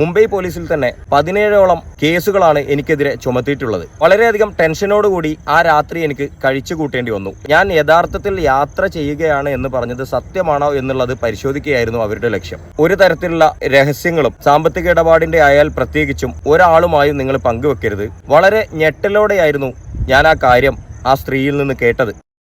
മുംബൈ പോലീസിൽ തന്നെ പതിനേഴോളം കേസുകളാണ് എനിക്കെതിരെ ചുമത്തിയിട്ടുള്ളത്. വളരെയധികം ടെൻഷനോടുകൂടി ആ രാത്രി എനിക്ക് കഴിച്ചു കൂട്ടേണ്ടി വന്നു. ഞാൻ യഥാർത്ഥത്തിൽ യാത്ര ചെയ്യുകയാണ് എന്ന് പറഞ്ഞത് സത്യമാണോ എന്നുള്ളത് പരിശോധിക്കുകയായിരുന്നു അവരുടെ ലക്ഷ്യം. ഒരു തരത്തിലുള്ള രഹസ്യങ്ങളും സാമ്പത്തിക ഇടപാടിന്റെ ആയാൽ പ്രത്യേകിച്ചും ഒരാളുമായും നിങ്ങൾ പങ്കുവെക്കരുത്. വളരെ ഞെട്ടലോടെയായിരുന്നു ഞാൻ ആ കാര്യം ആ സ്ത്രീയിൽ നിന്ന് കേട്ടത്.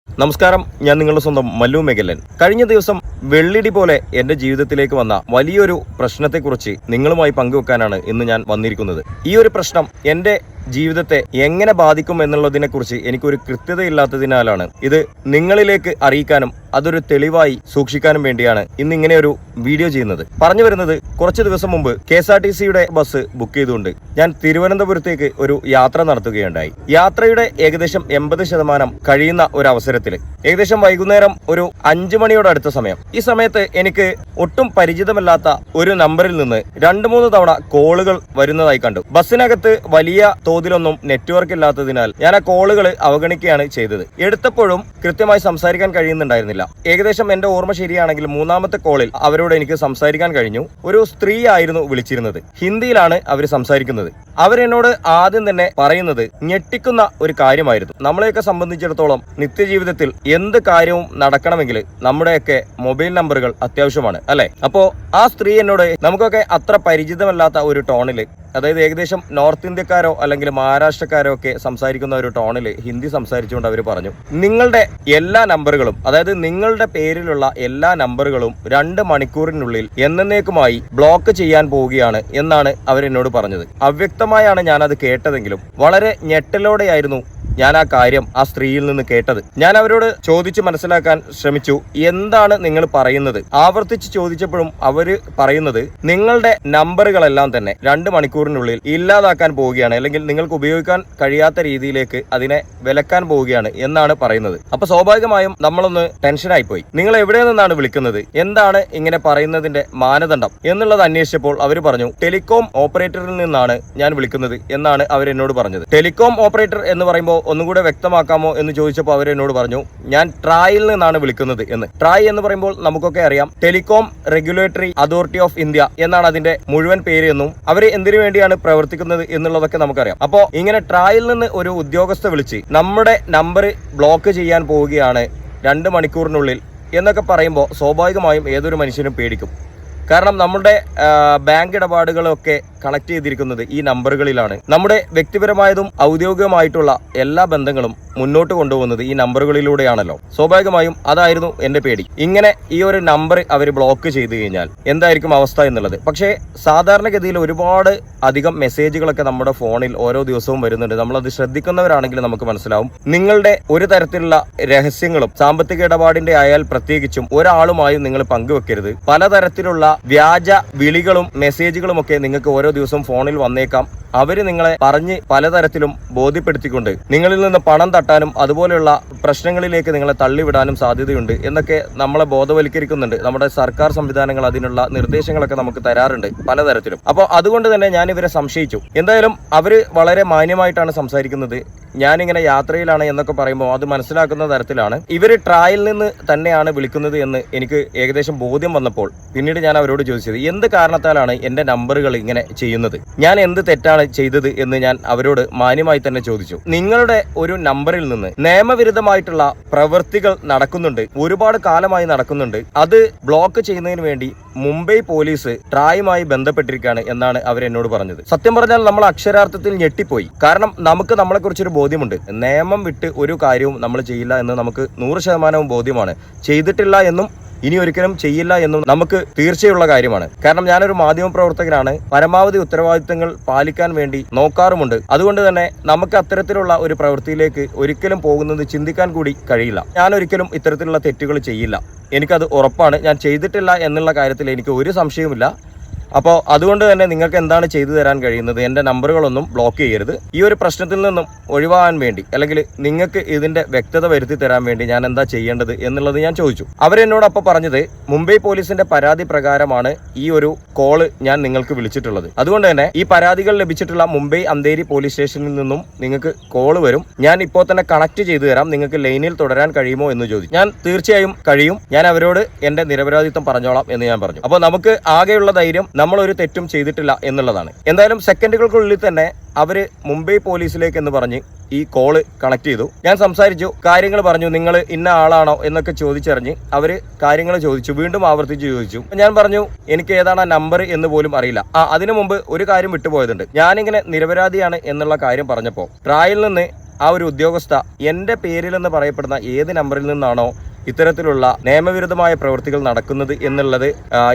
നമസ്കാരം ഞാൻ നിങ്ങളുടെ സ്വന്തം മല്ലു മെഗല്ലൻ കഴിഞ്ഞ ദിവസം വെള്ളിടി പോലെ എന്റെ ജീവിതത്തിലേക്ക് വന്ന വലിയൊരു പ്രശ്നത്തെക്കുറിച്ച് നിങ്ങളുമായി പങ്കുവെക്കാനാണ് ഇന്ന് ഞാൻ വന്നിരിക്കുന്നത്. ഈ ഒരു പ്രശ്നം എന്റെ ജീവിതത്തെ എങ്ങനെ ബാധിക്കും എന്നുള്ളതിനെക്കുറിച്ച് എനിക്കൊരു കൃത്യതയില്ലാത്തതിനാലാണ്. ഇത് നിങ്ങളിലേക്ക് അറിയിക്കാനും അതൊരു തെളിവായി സൂക്ഷിക്കാനും വേണ്ടിയാണ് ഇന്ന് ഇങ്ങനെ ഒരു വീഡിയോ ചെയ്യുന്നത്. പറഞ്ഞു വരുന്നത് കുറച്ച് ദിവസം മുമ്പ് കെ എസ് ആർ ടി സിയുടെ ബസ് ബുക്ക് ചെയ്തുകൊണ്ട് ഞാൻ തിരുവനന്തപുരത്തേക്ക് ഒരു യാത്ര നടത്തുകയുണ്ടായി. യാത്രയുടെ ഏകദേശം എൺപത് ശതമാനം കഴിയുന്ന ഒരു അവസരത്തിൽ ഏകദേശം വൈകുന്നേരം ഒരു അഞ്ചു മണിയോട് അടുത്ത സമയം. ഈ സമയത്ത് എനിക്ക് ഒട്ടും പരിചിതമല്ലാത്ത ഒരു നമ്പറിൽ നിന്ന് രണ്ട് മൂന്ന് തവണ കോളുകൾ വരുന്നതായി കണ്ടു. ബസ്സിനകത്ത് വലിയ തോതിലൊന്നും നെറ്റ്വർക്ക് ഇല്ലാത്തതിനാൽ ഞാൻ ആ കോളുകൾ അവഗണിക്കുകയാണ് ചെയ്തത്. എടുത്തപ്പോഴും കൃത്യമായി സംസാരിക്കാൻ കഴിയുന്നുണ്ടായിരുന്നില്ല. ഏകദേശം എന്റെ ഓർമ്മ ശരിയാണെങ്കിൽ മൂന്നാമത്തെ കോളിൽ അവരോട് എനിക്ക് സംസാരിക്കാൻ കഴിഞ്ഞു. ഒരു സ്ത്രീ ആയിരുന്നു വിളിച്ചിരുന്നത്. ഹിന്ദിയിലാണ് അവർ സംസാരിക്കുന്നത്. അവരെന്നോട് ആദ്യം തന്നെ പറയുന്നത് ഞെട്ടിക്കുന്ന ഒരു കാര്യമായിരുന്നു. നമ്മളെയൊക്കെ സംബന്ധിച്ചിടത്തോളം നിത്യജീവിതത്തിൽ എന്ത് കാര്യവും നടക്കണമെങ്കിൽ നമ്മുടെയൊക്കെ മൊബൈൽ നമ്പറുകൾ അത്യാവശ്യമാണ് അല്ലെ? അപ്പോ ആ സ്ത്രീ എന്നോട് നമുക്കൊക്കെ അത്ര പരിചിതമല്ലാത്ത ഒരു ടോണിൽ അതായത് ഏകദേശം നോർത്ത് ഇന്ത്യക്കാരോ അല്ലെങ്കിൽ മഹാരാഷ്ട്രക്കാരോ ഒക്കെ സംസാരിക്കുന്ന ഒരു ടോണിൽ ഹിന്ദി സംസാരിച്ചുകൊണ്ട് അവർ പറഞ്ഞു. നിങ്ങളുടെ എല്ലാ നമ്പറുകളും അതായത് നിങ്ങളുടെ പേരിലുള്ള എല്ലാ നമ്പറുകളും രണ്ട് മണിക്കൂറിനുള്ളിൽ എന്നേക്കുമായി ബ്ലോക്ക് ചെയ്യാൻ പോവുകയാണ് എന്നാണ് അവരെന്നോട് പറഞ്ഞത്. അവ്യക്തമായാണ് ഞാനത് കേട്ടതെങ്കിലും വളരെ ഞെട്ടലോടെയായിരുന്നു ഞാൻ ആ കാര്യം ആ സ്ത്രീയിൽ നിന്ന് കേട്ടത്. ഞാൻ അവരോട് ചോദിച്ച് മനസ്സിലാക്കാൻ ശ്രമിച്ചു. എന്താണ് നിങ്ങൾ പറയുന്നത്? ആവർത്തിച്ച് ചോദിച്ചപ്പോഴും അവർ പറയുന്നത് നിങ്ങളുടെ നമ്പറുകളെല്ലാം തന്നെ രണ്ട് മണിക്കൂറിനുള്ളിൽ ഇല്ലാതാക്കാൻ പോവുകയാണ്. അല്ലെങ്കിൽ നിങ്ങൾക്ക് ഉപയോഗിക്കാൻ കഴിയാത്ത രീതിയിലേക്ക് അതിനെ വിലക്കാൻ പോവുകയാണ് എന്നാണ് പറയുന്നത്. അപ്പൊ സ്വാഭാവികമായും നമ്മളൊന്ന് ടെൻഷനായി പോയി നിങ്ങൾ എവിടെ നിന്നാണ് വിളിക്കുന്നത്? എന്താണ് ഇങ്ങനെ പറയുന്നതിന്റെ മാനദണ്ഡം? എന്നുള്ളത് അന്വേഷിച്ചപ്പോൾ അവർ പറഞ്ഞു ടെലികോം ഓപ്പറേറ്ററിൽ നിന്നാണ് ഞാൻ വിളിക്കുന്നത് എന്നാണ് അവരെന്നോട് പറഞ്ഞത്. ടെലികോം ഓപ്പറേറ്റർ എന്ന് പറയുമ്പോൾ ഒന്നുകൂടെ വ്യക്തമാക്കാമോ എന്ന് ചോദിച്ചപ്പോൾ അവർ എന്നോട് പറഞ്ഞു ഞാൻ ട്രായിൽ നിന്നാണ് വിളിക്കുന്നത് എന്ന്. ട്രായ് എന്ന് പറയുമ്പോൾ നമുക്കൊക്കെ അറിയാം telecom regulatory authority of India എന്നാണ് അതിന്റെ മുഴുവൻ പേര് എന്നും അവർ എന്തിനു വേണ്ടിയാണ് പ്രവർത്തിക്കുന്നത് എന്നുള്ളതൊക്കെ നമുക്കറിയാം. അപ്പോൾ ഇങ്ങനെ ട്രായിൽ നിന്ന് ഒരു ഉദ്യോഗസ്ഥ വിളിച്ച് നമ്മുടെ നമ്പർ ബ്ലോക്ക് ചെയ്യാൻ പോവുകയാണ് രണ്ട് മണിക്കൂറിനുള്ളിൽ എന്നൊക്കെ പറയുമ്പോൾ സ്വാഭാവികമായും ഏതൊരു മനുഷ്യനും പേടിക്കും. കാരണം നമ്മുടെ ബാങ്ക് ഇടപാടുകളൊക്കെ കണക്ട് ചെയ്തിരിക്കുന്നത് ഈ നമ്പറുകളിലാണ്. നമ്മുടെ വ്യക്തിപരമായതും ഔദ്യോഗികമായിട്ടുള്ള എല്ലാ ബന്ധങ്ങളും മുന്നോട്ട് കൊണ്ടുപോകുന്നത് ഈ നമ്പറുകളിലൂടെയാണല്ലോ. സ്വാഭാവികമായും അതായിരുന്നു എന്റെ പേടി. ഇങ്ങനെ ഈ ഒരു നമ്പർ അവർ ബ്ലോക്ക് ചെയ്തു കഴിഞ്ഞാൽ എന്തായിരിക്കും അവസ്ഥ എന്നുള്ളത്. പക്ഷേ സാധാരണഗതിയിൽ ഒരുപാട് അധികം മെസ്സേജുകളൊക്കെ നമ്മുടെ ഫോണിൽ ഓരോ ദിവസവും വരുന്നുണ്ട്. നമ്മൾ നമ്മളത് ശ്രദ്ധിക്കുന്നവരാണെങ്കിൽ നമുക്ക് മനസ്സിലാവും. നിങ്ങളുടെ ഒരു തരത്തിലുള്ള രഹസ്യങ്ങളും സാമ്പത്തിക ഇടപാടിന്റെ ആയാൽ പ്രത്യേകിച്ചും ഒരാളുമായും നിങ്ങൾ പങ്കുവെക്കരുത്. പലതരത്തിലുള്ള വ്യാജ വിളികളും മെസ്സേജുകളും ഒക്കെ നിങ്ങൾക്ക് ഓരോ ദിവസവും ഫോണിൽ വന്നേക്കാം. അവർ നിങ്ങളെ പറഞ്ഞ് പലതരത്തിലും ബോധ്യപ്പെടുത്തിക്കൊണ്ട് നിങ്ങളിൽ നിന്ന് പണം തട്ടാനും അതുപോലെയുള്ള പ്രശ്നങ്ങളിലേക്ക് നിങ്ങളെ തള്ളിവിടാനും സാധ്യതയുണ്ട് എന്നൊക്കെ നമ്മളെ ബോധവൽക്കരിക്കുന്നുണ്ട്. നമ്മുടെ സർക്കാർ സംവിധാനങ്ങൾ അതിനുള്ള നിർദ്ദേശങ്ങളൊക്കെ നമുക്ക് തരാറുണ്ട് പലതരത്തിലും. അപ്പോൾ അതുകൊണ്ട് തന്നെ ഞാൻ ഇവരെ സംശയിച്ചു. എന്തായാലും അവർ വളരെ മാന്യമായിട്ടാണ് സംസാരിക്കുന്നത്. ഞാനിങ്ങനെ യാത്രയിലാണ് എന്നൊക്കെ പറയുമ്പോൾ അത് മനസ്സിലാക്കുന്ന തരത്തിലാണ്. ഇവർ ട്രായിൽ നിന്ന് തന്നെയാണ് വിളിക്കുന്നത് എന്ന് എനിക്ക് ഏകദേശം ബോധ്യം വന്നപ്പോൾ പിന്നീട് ഞാൻ അവരോട് ചോദിച്ചത് എന്ത് കാരണത്താലാണ് എന്റെ നമ്പറുകൾ ഇങ്ങനെ ചെയ്യുന്നത്. ഞാൻ എന്ത് തെറ്റാണ് ചെയ്തത് എന്ന് ഞാൻ അവരോട് മാന്യമായി തന്നെ ചോദിച്ചു. നിങ്ങളുടെ ഒരു നമ്പറിൽ നിന്ന് നിയമവിരുദ്ധമായിട്ടുള്ള പ്രവൃത്തികൾ നടക്കുന്നുണ്ട്. ഒരുപാട് കാലമായി നടക്കുന്നുണ്ട്. അത് ബ്ലോക്ക് ചെയ്യുന്നതിന് വേണ്ടി മുംബൈ പോലീസ് ട്രായുമായി ബന്ധപ്പെട്ടിരിക്കുകയാണ് എന്നാണ് അവർ എന്നോട് പറഞ്ഞത്. സത്യം പറഞ്ഞാൽ നമ്മൾ അക്ഷരാർത്ഥത്തിൽ ഞെട്ടിപ്പോയി. കാരണം നമുക്ക് നമ്മളെക്കുറിച്ചൊരു ബോധ്യമുണ്ട്. നിയമം വിട്ട് ഒരു കാര്യവും നമ്മൾ ചെയ്യില്ല എന്ന് നമുക്ക് നൂറ് ശതമാനവും ബോധ്യമാണ്. ചെയ്തിട്ടില്ല എന്നും ഇനി ഒരിക്കലും ചെയ്യില്ല എന്നും നമുക്ക് തീർച്ചയുള്ള കാര്യമാണ്. കാരണം ഞാനൊരു മാധ്യമ പ്രവർത്തകനാണ്. പരമാവധി ഉത്തരവാദിത്തങ്ങൾ പാലിക്കാൻ വേണ്ടി നോക്കാറുമുണ്ട്. അതുകൊണ്ട് തന്നെ നമുക്ക് അത്തരത്തിലുള്ള ഒരു പ്രവൃത്തിയിലേക്ക് ഒരിക്കലും പോകുന്നത് ചിന്തിക്കാൻ കൂടി കഴിയില്ല. ഞാൻ ഒരിക്കലും ഇത്തരത്തിലുള്ള തെറ്റുകൾ ചെയ്യില്ല. എനിക്കത് ഉറപ്പാണ്. ഞാൻ ചെയ്തിട്ടില്ല എന്നുള്ള കാര്യത്തിൽ എനിക്ക് ഒരു സംശയവുമില്ല. അപ്പോൾ അതുകൊണ്ട് തന്നെ നിങ്ങൾക്ക് എന്താണ് ചെയ്തു തരാൻ കഴിയുന്നത്? എന്റെ നമ്പറുകളൊന്നും ബ്ലോക്ക് ചെയ്യരുത്. ഈ ഒരു പ്രശ്നത്തിൽ നിന്നും ഒഴിവാകാൻ വേണ്ടി അല്ലെങ്കിൽ നിങ്ങൾക്ക് ഇതിന്റെ വ്യക്തത വരുത്തി തരാൻ വേണ്ടി ഞാൻ എന്താ ചെയ്യേണ്ടത് എന്നുള്ളത് ഞാൻ ചോദിച്ചു. അവരെന്നോട് അപ്പോൾ പറഞ്ഞത് മുംബൈ പോലീസിന്റെ പരാതി പ്രകാരമാണ് ഈ ഒരു കോൾ ഞാൻ നിങ്ങൾക്ക് വിളിച്ചിട്ടുള്ളത്. അതുകൊണ്ട് തന്നെ ഈ പരാതികൾ ലഭിച്ചിട്ടുള്ള മുംബൈ അന്തേരി പോലീസ് സ്റ്റേഷനിൽ നിന്നും നിങ്ങൾക്ക് കോൾ വരും. ഞാൻ ഇപ്പോൾ തന്നെ കണക്ട് ചെയ്തു തരാം. നിങ്ങൾക്ക് ലൈനിൽ തുടരാൻ കഴിയുമോ എന്ന് ചോദിച്ചു. ഞാൻ തീർച്ചയായും കഴിയും. ഞാൻ അവരോട് എന്റെ നിരപരാധിത്വം പറഞ്ഞോളാം എന്ന് ഞാൻ പറഞ്ഞു. അപ്പോൾ നമുക്ക് ആകെയുള്ള ധൈര്യം നമ്മളൊരു തെറ്റും ചെയ്തിട്ടില്ല എന്നുള്ളതാണ്. എന്തായാലും സെക്കൻഡുകൾക്കുള്ളിൽ തന്നെ അവർ മുംബൈ പോലീസിലേക്ക് എന്ന് പറഞ്ഞ് ഈ കോൾ കണക്ട് ചെയ്തു. ഞാൻ സംസാരിച്ചു കാര്യങ്ങൾ പറഞ്ഞു നിങ്ങൾ ഇന്ന ആളാണോ? എന്നൊക്കെ ചോദിച്ചറിഞ്ഞ് അവർ കാര്യങ്ങൾ ചോദിച്ചു വീണ്ടും ആവർത്തിച്ച് ചോദിച്ചു. ഞാൻ പറഞ്ഞു എനിക്ക് ഏതാണ് ആ നമ്പർ എന്ന് പോലും അറിയില്ല. ആ അതിനു മുമ്പ് ഒരു കാര്യം വിട്ടുപോയതുണ്ട്. ഞാനിങ്ങനെ നിരപരാധിയാണ് എന്നുള്ള കാര്യം പറഞ്ഞപ്പോൾ ട്രായിൽ നിന്ന് ആ ഒരു ഉദ്യോഗസ്ഥ എന്റെ പേരിലെന്ന് പറയപ്പെടുന്ന ഏത് നമ്പറിൽ നിന്നാണോ ഇത്തരത്തിലുള്ള നിയമവിരുദ്ധമായ പ്രവൃത്തികൾ നടക്കുന്നത് എന്നുള്ളത്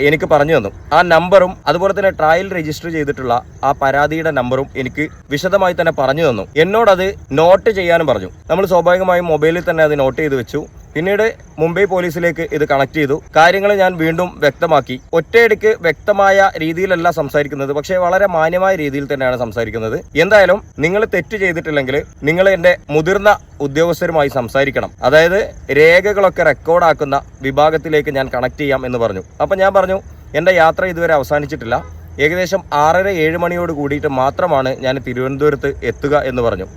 എനിക്ക് പറഞ്ഞു തന്നു. ആ നമ്പറും അതുപോലെ തന്നെ ട്രയൽ രജിസ്റ്റർ ചെയ്തിട്ടുള്ള ആ പരാതിയുടെ നമ്പറും എനിക്ക് വിശദമായി തന്നെ പറഞ്ഞു തന്നു. എന്നോടത് നോട്ട് ചെയ്യാനും പറഞ്ഞു. നമ്മൾ സ്വാഭാവികമായും മൊബൈലിൽ തന്നെ അത് നോട്ട് ചെയ്ത് വെച്ചു. പിന്നീട് മുംബൈ പോലീസിലേക്ക് ഇത് കണക്ട് ചെയ്തു. കാര്യങ്ങൾ ഞാൻ വീണ്ടും വ്യക്തമാക്കി. ഒറ്റയടിക്ക് വ്യക്തമായ രീതിയിലല്ല സംസാരിക്കുന്നത്. പക്ഷേ വളരെ മാന്യമായ രീതിയിൽ തന്നെയാണ് സംസാരിക്കുന്നത്. എന്തായാലും നിങ്ങൾ തെറ്റ് ചെയ്തിട്ടില്ലെങ്കിൽ നിങ്ങൾ എന്റെ മുതിർന്ന ഉദ്യോഗസ്ഥരുമായി സംസാരിക്കണം. അതായത് രേഖകളൊക്കെ റെക്കോർഡാക്കുന്ന വിഭാഗത്തിലേക്ക് ഞാൻ കണക്ട് ചെയ്യാം എന്ന് പറഞ്ഞു. അപ്പം ഞാൻ പറഞ്ഞു എന്റെ യാത്ര ഇതുവരെ അവസാനിച്ചിട്ടില്ല. ഏകദേശം ആറര ഏഴ് മണിയോട് കൂടിയിട്ട് മാത്രമാണ് ഞാൻ തിരുവനന്തപുരത്ത് എത്തുക എന്ന് പറഞ്ഞു.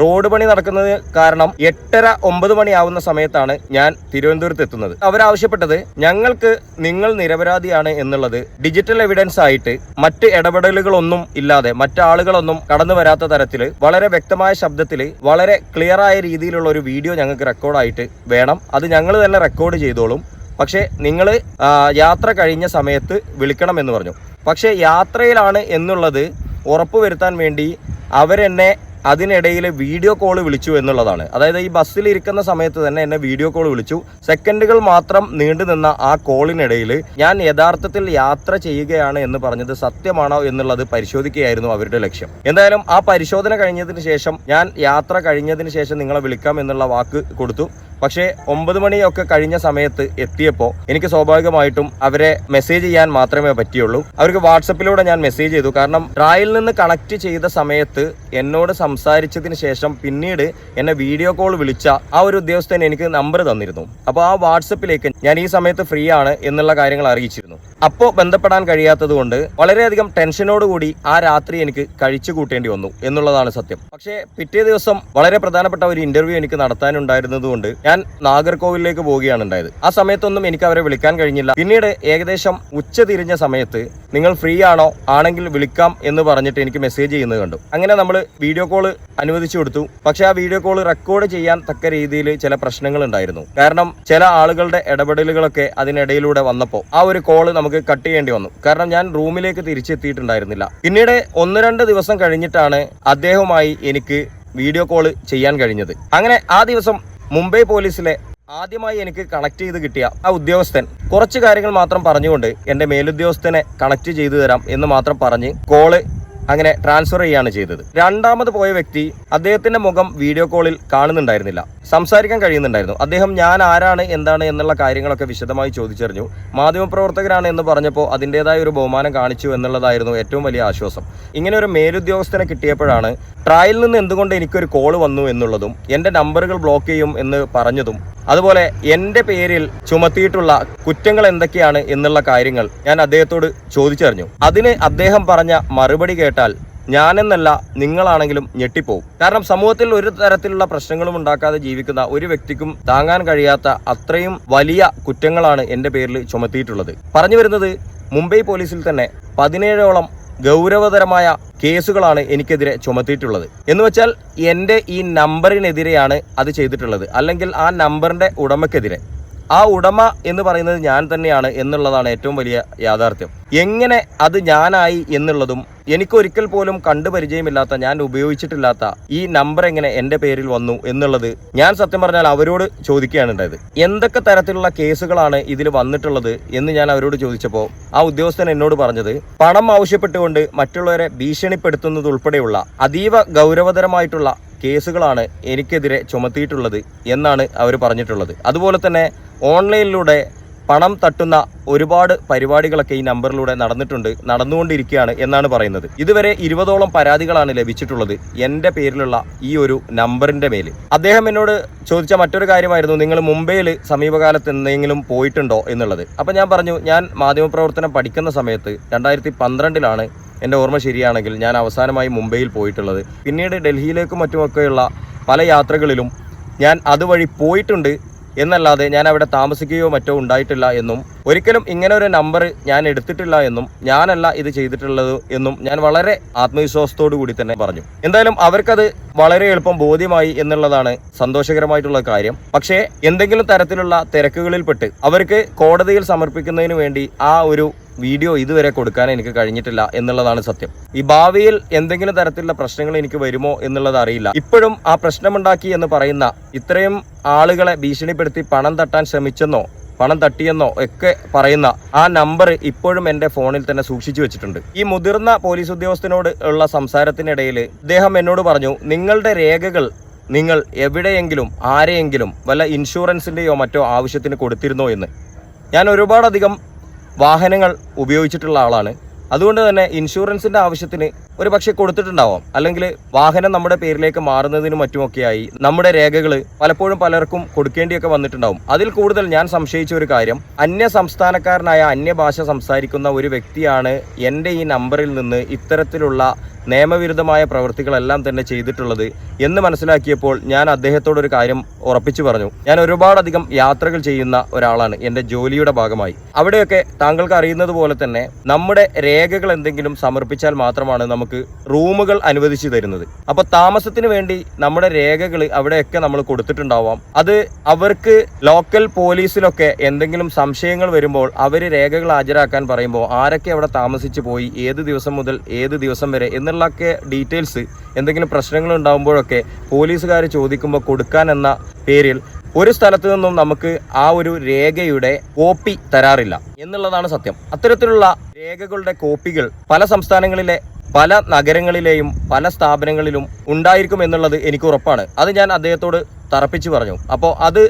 റോഡ് പണി നടക്കുന്നത് കാരണം എട്ടര ഒമ്പത് മണിയാവുന്ന സമയത്താണ് ഞാൻ തിരുവനന്തപുരത്ത് എത്തുന്നത്. അവരാവശ്യപ്പെട്ടത് ഞങ്ങൾക്ക് നിങ്ങൾ നിരപരാധിയാണ് എന്നുള്ളത് ഡിജിറ്റൽ എവിഡൻസ് ആയിട്ട് മറ്റ് ഇടപെടലുകളൊന്നും ഇല്ലാതെ മറ്റാളുകളൊന്നും കടന്നു വരാത്ത തരത്തിൽ വളരെ വ്യക്തമായ ശബ്ദത്തിൽ വളരെ ക്ലിയർ ആയ രീതിയിലുള്ള ഒരു വീഡിയോ ഞങ്ങൾക്ക് റെക്കോർഡായിട്ട് വേണം. അത് ഞങ്ങൾ തന്നെ റെക്കോർഡ് ചെയ്തോളും. പക്ഷേ നിങ്ങൾ യാത്ര കഴിഞ്ഞ സമയത്ത് വിളിക്കണമെന്ന് പറഞ്ഞു. പക്ഷേ യാത്രയിലാണ് എന്നുള്ളത് ഉറപ്പുവരുത്താൻ വേണ്ടി അവരെന്നെ അതിനിടയിൽ വീഡിയോ കോൾ വിളിച്ചു എന്നുള്ളതാണ്. അതായത് ഈ ബസ്സിൽ ഇരിക്കുന്ന സമയത്ത് തന്നെ എന്നെ വീഡിയോ കോൾ വിളിച്ചു. സെക്കൻഡുകൾ മാത്രം നീണ്ടു നിന്ന ആ കോളിനിടയിൽ ഞാൻ യഥാർത്ഥത്തിൽ യാത്ര ചെയ്യുകയാണ് എന്ന് പറഞ്ഞത് സത്യമാണോ എന്നുള്ളത് പരിശോധിക്കുകയായിരുന്നു അവരുടെ ലക്ഷ്യം. എന്തായാലും ആ പരിശോധന കഴിഞ്ഞതിന് ശേഷം ഞാൻ യാത്ര കഴിഞ്ഞതിന് ശേഷം നിങ്ങളെ വിളിക്കാം എന്നുള്ള വാക്ക് കൊടുത്തു. പക്ഷേ ഒമ്പത് മണിയൊക്കെ കഴിഞ്ഞ സമയത്ത് എത്തിയപ്പോൾ എനിക്ക് സ്വാഭാവികമായിട്ടും അവരെ മെസ്സേജ് ചെയ്യാൻ മാത്രമേ പറ്റിയുള്ളൂ. അവർക്ക് വാട്സപ്പിലൂടെ ഞാൻ മെസ്സേജ് ചെയ്തു. കാരണം ട്രായിൽ നിന്ന് കണക്ട് ചെയ്ത സമയത്ത് എന്നോട് സംസാരിച്ചതിന് ശേഷം പിന്നീട് എന്നെ വീഡിയോ കോൾ വിളിച്ച ആ ഒരു ഉദ്യോഗസ്ഥൻ എനിക്ക് നമ്പർ തന്നിരുന്നു. അപ്പോൾ ആ വാട്സപ്പിലേക്ക് ഞാൻ ഈ സമയത്ത് ഫ്രീ ആണ് എന്നുള്ള കാര്യങ്ങൾ അറിയിച്ചിരുന്നു. അപ്പോൾ ബന്ധപ്പെടാൻ കഴിയാത്തത് കൊണ്ട് വളരെയധികം ടെൻഷനോടുകൂടി ആ രാത്രി എനിക്ക് കഴിച്ചു കൂട്ടേണ്ടി വന്നു എന്നുള്ളതാണ് സത്യം. പക്ഷേ പിറ്റേ ദിവസം വളരെ പ്രധാനപ്പെട്ട ഒരു ഇന്റർവ്യൂ എനിക്ക് നടത്താനുണ്ടായിരുന്നതുകൊണ്ട് ഞാൻ നാഗർകോവിലേക്ക് പോവുകയാണ് ഉണ്ടായത്. ആ സമയത്തൊന്നും എനിക്ക് അവരെ വിളിക്കാൻ കഴിഞ്ഞില്ല. പിന്നീട് ഏകദേശം ഉച്ച തിരിഞ്ഞ സമയത്ത് നിങ്ങൾ ഫ്രീ ആണോ? ആണെങ്കിൽ വിളിക്കാം എന്ന് പറഞ്ഞിട്ട് എനിക്ക് മെസ്സേജ് ചെയ്യുന്നത് കണ്ടു. അങ്ങനെ നമ്മൾ വീഡിയോ കോൾ അനുവദിച്ചു കൊടുത്തു. പക്ഷെ ആ വീഡിയോ കോൾ റെക്കോർഡ് ചെയ്യാൻ തക്ക രീതിയിൽ ചില പ്രശ്നങ്ങൾ ഉണ്ടായിരുന്നു. കാരണം ചില ആളുകളുടെ ഇടപെടലുകളൊക്കെ അതിനിടയിലൂടെ വന്നപ്പോൾ ആ ഒരു കോൾ നമുക്ക് കട്ട് ചെയ്യേണ്ടി വന്നു. കാരണം ഞാൻ റൂമിലേക്ക് തിരിച്ചെത്തിയിട്ടുണ്ടായിരുന്നില്ല. പിന്നീട് ഒന്ന് രണ്ട് ദിവസം കഴിഞ്ഞിട്ടാണ് അദ്ദേഹവുമായി എനിക്ക് വീഡിയോ കോൾ ചെയ്യാൻ കഴിഞ്ഞത്. അങ്ങനെ ആ ദിവസം മുംബൈ പോലീസിലെ ആദ്യമായി എനിക്ക് കണക്ട് ചെയ്ത് കിട്ടിയ ആ ഉദ്യോഗസ്ഥൻ കുറച്ച് കാര്യങ്ങൾ മാത്രം പറഞ്ഞുകൊണ്ട് എന്റെ മേലുദ്യോഗസ്ഥനെ കണക്ട് ചെയ്തു തരാം എന്ന് മാത്രം പറഞ്ഞ് കോൾ അങ്ങനെ ട്രാൻസ്ഫർ ചെയ്യാണ് ചെയ്തത്. രണ്ടാമത് പോയ വ്യക്തി അദ്ദേഹത്തിന്റെ മുഖം വീഡിയോ കോളിൽ കാണുന്നുണ്ടായിരുന്നില്ല. സംസാരിക്കാൻ കഴിയുന്നുണ്ടായിരുന്നു. അദ്ദേഹം ഞാൻ ആരാണ് എന്താണ് എന്നുള്ള കാര്യങ്ങളൊക്കെ വിശദമായി ചോദിച്ചറിഞ്ഞു. മാധ്യമപ്രവർത്തകരാണ് എന്ന് പറഞ്ഞപ്പോൾ അതിന്റെതായ ഒരു ബഹുമാനം കാണിച്ചു എന്നുള്ളതായിരുന്നു ഏറ്റവും വലിയ ആശ്വാസം. ഇങ്ങനെ ഒരു മേലുദ്യോഗസ്ഥനെ കിട്ടിയപ്പോഴാണ് ട്രയലിൽ നിന്ന് എന്തുകൊണ്ട് എനിക്കൊരു കോൾ വന്നു എന്നുള്ളതും എന്റെ നമ്പറുകൾ ബ്ലോക്ക് ചെയ്യും എന്ന് പറഞ്ഞതും അതുപോലെ എന്റെ പേരിൽ ചുമത്തിയിട്ടുള്ള കുറ്റങ്ങൾ എന്തൊക്കെയാണ് എന്നുള്ള കാര്യങ്ങൾ ഞാൻ അദ്ദേഹത്തോട് ചോദിച്ചറിഞ്ഞു. അതിന് അദ്ദേഹം പറഞ്ഞ മറുപടി കേട്ടാൽ ഞാനെന്നല്ല നിങ്ങളാണെങ്കിലും ഞെട്ടിപ്പോവും. കാരണം സമൂഹത്തിൽ ഒരു തരത്തിലുള്ള പ്രശ്നങ്ങളും ഉണ്ടാക്കാതെ ജീവിക്കുന്ന ഒരു വ്യക്തിക്കും താങ്ങാൻ കഴിയാത്ത അത്രയും വലിയ കുറ്റങ്ങളാണ് എന്റെ പേരിൽ ചുമത്തിയിട്ടുള്ളത്. പറഞ്ഞു വരുന്നത് മുംബൈ പോലീസിൽ തന്നെ പതിനേഴോളം ഗൗരവതരമായ കേസുകളാണ് എനിക്കെതിരെ ചുമത്തിയിട്ടുള്ളത്. എന്ന് വെച്ചാൽ എന്റെ ഈ നമ്പറിനെതിരെയാണ് അത് ചെയ്തിട്ടുള്ളത്. അല്ലെങ്കിൽ ആ നമ്പറിന്റെ ഉടമക്കെതിരെ. ആ ഉടമ എന്ന് പറയുന്നത് ഞാൻ തന്നെയാണ് എന്നുള്ളതാണ് ഏറ്റവും വലിയ യാഥാർത്ഥ്യം. എങ്ങനെ അത് ഞാനായി എന്നുള്ളതും എനിക്കൊരിക്കൽ പോലും കണ്ടു പരിചയമില്ലാത്ത ഞാൻ ഉപയോഗിച്ചിട്ടില്ലാത്ത ഈ നമ്പർ എങ്ങനെ എന്റെ പേരിൽ വന്നു എന്നുള്ളത് ഞാൻ സത്യം പറഞ്ഞാൽ അവരോട് ചോദിക്കുകയാണ് ഉണ്ടായത്. എന്തൊക്കെ തരത്തിലുള്ള കേസുകളാണ് ഇതിൽ വന്നിട്ടുള്ളത് എന്ന് ഞാൻ അവരോട് ചോദിച്ചപ്പോൾ ആ ഉദ്യോഗസ്ഥൻ എന്നോട് പറഞ്ഞത് പണം ആവശ്യപ്പെട്ടുകൊണ്ട് മറ്റുള്ളവരെ ഭീഷണിപ്പെടുത്തുന്നത് ഉൾപ്പെടെയുള്ള അതീവ ഗൗരവതരമായിട്ടുള്ള കേസുകളാണ് എനിക്കെതിരെ ചുമത്തിയിട്ടുള്ളത് എന്നാണ് അവർ പറഞ്ഞിട്ടുള്ളത്. അതുപോലെ തന്നെ ഓൺലൈനിലൂടെ പണം തട്ടുന്ന ഒരുപാട് പരിപാടികളൊക്കെ ഈ നമ്പറിലൂടെ നടന്നിട്ടുണ്ട് നടന്നുകൊണ്ടിരിക്കുകയാണ് എന്നാണ് പറയുന്നത്. ഇതുവരെ ഇരുപതോളം പരാതികളാണ് ലഭിച്ചിട്ടുള്ളത് എന്റെ പേരിലുള്ള ഈ ഒരു നമ്പറിന്റെ മേൽ അദ്ദേഹം എന്നോട് ചോദിച്ച മറ്റൊരു കാര്യമായിരുന്നു നിങ്ങൾ മുംബൈയിൽ സമീപകാലത്ത് എന്തെങ്കിലും പോയിട്ടുണ്ടോ എന്നുള്ളത്. അപ്പം ഞാൻ പറഞ്ഞു ഞാൻ മാധ്യമപ്രവർത്തനം പഠിക്കുന്ന സമയത്ത് രണ്ടായിരത്തി പന്ത്രണ്ടിലാണ് എന്റെ ഓർമ്മ ശരിയാണെങ്കിൽ ഞാൻ അവസാനമായി മുംബൈയിൽ പോയിട്ടുള്ളത്. പിന്നീട് ഡൽഹിയിലേക്കും മറ്റുമൊക്കെയുള്ള പല യാത്രകളിലും ഞാൻ അതുവഴി പോയിട്ടുണ്ട് എന്നല്ലാതെ ഞാൻ അവിടെ താമസിക്കുകയോ മറ്റോ ഉണ്ടായിട്ടില്ല എന്നും ഒരിക്കലും ഇങ്ങനെ ഒരു നമ്പർ ഞാൻ എടുത്തിട്ടില്ല എന്നും ഞാനല്ല ഇത് ചെയ്തിട്ടുള്ളത് എന്നും ഞാൻ വളരെ ആത്മവിശ്വാസത്തോടു കൂടി തന്നെ പറഞ്ഞു. എന്തായാലും അവർക്കത് വളരെ എളുപ്പം ബോധ്യമായി എന്നുള്ളതാണ് സന്തോഷകരമായിട്ടുള്ള കാര്യം. പക്ഷേ എന്തെങ്കിലും തരത്തിലുള്ള തിരക്കുകളിൽപ്പെട്ട് അവർക്ക് കോടതിയിൽ സമർപ്പിക്കുന്നതിന് വേണ്ടി ആ ഒരു വീഡിയോ ഇതുവരെ കൊടുക്കാൻ എനിക്ക് കഴിഞ്ഞിട്ടില്ല എന്നുള്ളതാണ് സത്യം. ഈ ഭാവിയിൽ എന്തെങ്കിലും തരത്തിലുള്ള പ്രശ്നങ്ങൾ എനിക്ക് വരുമോ എന്നുള്ളത് അറിയില്ല. ഇപ്പോഴും ആ പ്രശ്നമുണ്ടാക്കി എന്ന് പറയുന്ന ഇത്രയും ആളുകളെ ഭീഷണിപ്പെടുത്തി പണം തട്ടാൻ ശ്രമിച്ചെന്നോ പണം തട്ടിയെന്നോ ഒക്കെ പറയുന്ന ആ നമ്പർ ഇപ്പോഴും എന്റെ ഫോണിൽ തന്നെ സൂക്ഷിച്ചു വെച്ചിട്ടുണ്ട്. ഈ മുതിർന്ന പോലീസ് ഉദ്യോഗസ്ഥനോട് ഉള്ള സംസാരത്തിനിടയിൽ അദ്ദേഹം എന്നോട് പറഞ്ഞു നിങ്ങളുടെ രേഖകൾ നിങ്ങൾ എവിടെയെങ്കിലും ആരെയെങ്കിലും വല്ല ഇൻഷുറൻസിന്റെയോ മറ്റോ ആവശ്യത്തിന് കൊടുത്തിരുന്നോ എന്ന്? ഞാൻ ഒരുപാടധികം വാഹനങ്ങൾ ഉപയോഗിച്ചിട്ടുള്ള ആളാണ്. അതുകൊണ്ട് തന്നെ ഇൻഷുറൻസിന്റെ ആവശ്യത്തിന് ഒരു പക്ഷേ കൊടുത്തിട്ടുണ്ടാവാം. അല്ലെങ്കിൽ വാഹനം നമ്മുടെ പേരിലേക്ക് മാറുന്നതിന് മറ്റുമൊക്കെയായി നമ്മുടെ രേഖകൾ പലപ്പോഴും പലർക്കും കൊടുക്കേണ്ടിയൊക്കെ വന്നിട്ടുണ്ടാവും. അതിൽ കൂടുതൽ ഞാൻ സംശയിച്ച ഒരു കാര്യം അന്യ സംസ്ഥാനക്കാരനായ അന്യഭാഷ സംസാരിക്കുന്ന ഒരു വ്യക്തിയാണ് എന്റെ ഈ നമ്പറിൽ നിന്ന് ഇത്തരത്തിലുള്ള നിയമവിരുദ്ധമായ പ്രവൃത്തികളെല്ലാം തന്നെ ചെയ്തിട്ടുള്ളത് എന്ന് മനസ്സിലാക്കിയപ്പോൾ ഞാൻ അദ്ദേഹത്തോടൊരു കാര്യം ഉറപ്പിച്ചു പറഞ്ഞു. ഞാൻ ഒരുപാടധികം യാത്രകൾ ചെയ്യുന്ന ഒരാളാണ്. എന്റെ ജോലിയുടെ ഭാഗമായി. അവിടെയൊക്കെ താങ്കൾക്ക് അറിയുന്നത് പോലെ തന്നെ നമ്മുടെ രേഖകൾ എന്തെങ്കിലും സമർപ്പിച്ചാൽ മാത്രമാണ് നമുക്ക് റൂമുകൾ അനുവദിച്ചു തരുന്നത്. അപ്പോൾ താമസത്തിന് വേണ്ടി നമ്മുടെ രേഖകൾ അവിടെയൊക്കെ നമ്മൾ കൊടുത്തിട്ടുണ്ടാവാം. അത് അവർക്ക് ലോക്കൽ പോലീസിലൊക്കെ എന്തെങ്കിലും സംശയങ്ങൾ വരുമ്പോൾ അവർ രേഖകൾ ഹാജരാക്കാൻ പറയുമ്പോൾ ആരൊക്കെ അവിടെ താമസിച്ചു പോയി ഏത് ദിവസം മുതൽ ഏത് ദിവസം വരെ എന്നുള്ളൊക്കെ ഡീറ്റെയിൽസ് എന്തെങ്കിലും പ്രശ്നങ്ങൾ ഉണ്ടാകുമ്പോഴൊക്കെ പോലീസുകാർ ചോദിക്കുമ്പോൾ കൊടുക്കാൻ എന്ന പേരിൽ ഒരു സ്ഥലത്ത് നിന്നും നമുക്ക് ആ ഒരു രേഖയുടെ കോപ്പി തരാറില്ല എന്നുള്ളതാണ് സത്യം. അത്തരത്തിലുള്ള രേഖകളുടെ കോപ്പികൾ പല സംസ്ഥാനങ്ങളിലെ പല നഗരങ്ങളിലെയും പല സ്ഥാപനങ്ങളിലും ഉണ്ടായിരിക്കും എന്നുള്ളത് എനിക്ക് ഉറപ്പാണ്. അത് ഞാൻ അദ്ദേഹത്തോട് തറപ്പിച്ചു പറഞ്ഞു. അപ്പോൾ അത്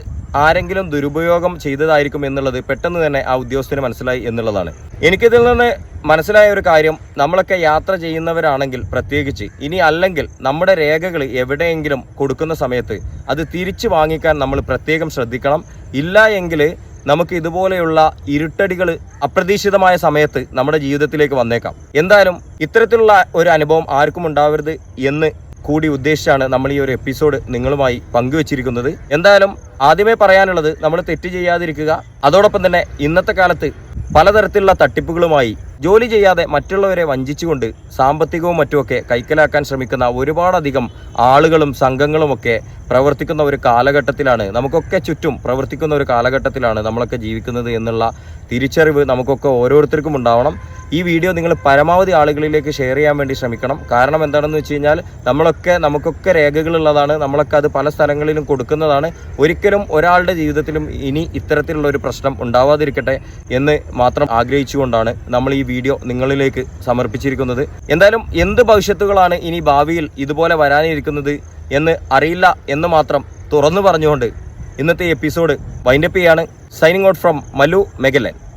ആരെങ്കിലും ദുരുപയോഗം ചെയ്തതായിരിക്കും എന്നുള്ളത് പെട്ടെന്ന് തന്നെ ആ ഉദ്യോഗസ്ഥന് മനസ്സിലായി എന്നുള്ളതാണ്. എനിക്കിതിൽ നിന്ന് മനസ്സിലായ ഒരു കാര്യം നമ്മളൊക്കെ യാത്ര ചെയ്യുന്നവരാണെങ്കിൽ പ്രത്യേകിച്ച് ഇനി അല്ലെങ്കിൽ നമ്മുടെ രേഖകൾ എവിടെയെങ്കിലും കൊടുക്കുന്ന സമയത്ത് അത് തിരിച്ചു വാങ്ങിക്കാൻ നമ്മൾ പ്രത്യേകം ശ്രദ്ധിക്കണം. ഇല്ല എങ്കിൽ നമുക്ക് ഇതുപോലെയുള്ള ഇരുട്ടടികൾ അപ്രതീക്ഷിതമായ സമയത്ത് നമ്മുടെ ജീവിതത്തിലേക്ക് വന്നേക്കാം. എന്തായാലും ഇത്തരത്തിലുള്ള ഒരു അനുഭവം ആർക്കും ഉണ്ടാവരുത് എന്ന് കൂടി ഉദ്ദേശിച്ചാണ് നമ്മൾ ഈ ഒരു എപ്പിസോഡ് നിങ്ങളുമായി പങ്കുവച്ചിരിക്കുന്നത്. എന്തായാലും ആദ്യമേ പറയാനുള്ളത് നമ്മൾ തെറ്റ് ചെയ്യാതിരിക്കുക. അതോടൊപ്പം തന്നെ ഇന്നത്തെ കാലത്ത് പലതരത്തിലുള്ള തട്ടിപ്പുകളുമായി ജോലി ചെയ്യാതെ മറ്റുള്ളവരെ വഞ്ചിച്ചുകൊണ്ട് സാമ്പത്തികവും മറ്റുമൊക്കെ കൈക്കലാക്കാൻ ശ്രമിക്കുന്ന ഒരുപാടധികം ആളുകളും സംഘങ്ങളുമൊക്കെ പ്രവർത്തിക്കുന്ന ഒരു കാലഘട്ടത്തിലാണ്. നമുക്കൊക്കെ ചുറ്റും പ്രവർത്തിക്കുന്ന ഒരു കാലഘട്ടത്തിലാണ് നമ്മളൊക്കെ ജീവിക്കുന്നത് എന്നുള്ള തിരിച്ചറിവ് നമുക്കൊക്കെ ഓരോരുത്തർക്കും ഉണ്ടാവണം. ഈ വീഡിയോ നിങ്ങൾ പരമാവധി ആളുകളിലേക്ക് ഷെയർ ചെയ്യാൻ വേണ്ടി ശ്രമിക്കണം. കാരണം എന്താണെന്ന് വെച്ച് കഴിഞ്ഞാൽ നമ്മളൊക്കെ നമുക്കൊക്കെ രേഖകളുള്ളതാണ്. നമ്മളൊക്കെ അത് പല സ്ഥലങ്ങളിലും കൊടുക്കുന്നതാണ്. ഒരിക്കലും ഒരാളുടെ ജീവിതത്തിലും ഇനി ഇത്തരത്തിലുള്ള ഒരു പ്രശ്നം ഉണ്ടാവാതിരിക്കട്ടെ എന്ന് മാത്രം ആഗ്രഹിച്ചുകൊണ്ടാണ് നമ്മൾ ഈ വീഡിയോ നിങ്ങളിലേക്ക് സമർപ്പിച്ചിരിക്കുന്നത്. എന്തായാലും എന്ത് ഭവിഷ്യത്തുകളാണ് ഇനി ഭാവിയിൽ ഇതുപോലെ വരാനിരിക്കുന്നത്? എന്ന് അറിയില്ല എന്ന് മാത്രം തുറന്നു പറഞ്ഞുകൊണ്ട് ഇന്നത്തെ എപ്പിസോഡ് വൈൻഡപ്പ് ചെയ്യാണ് signing out from Malu Megalan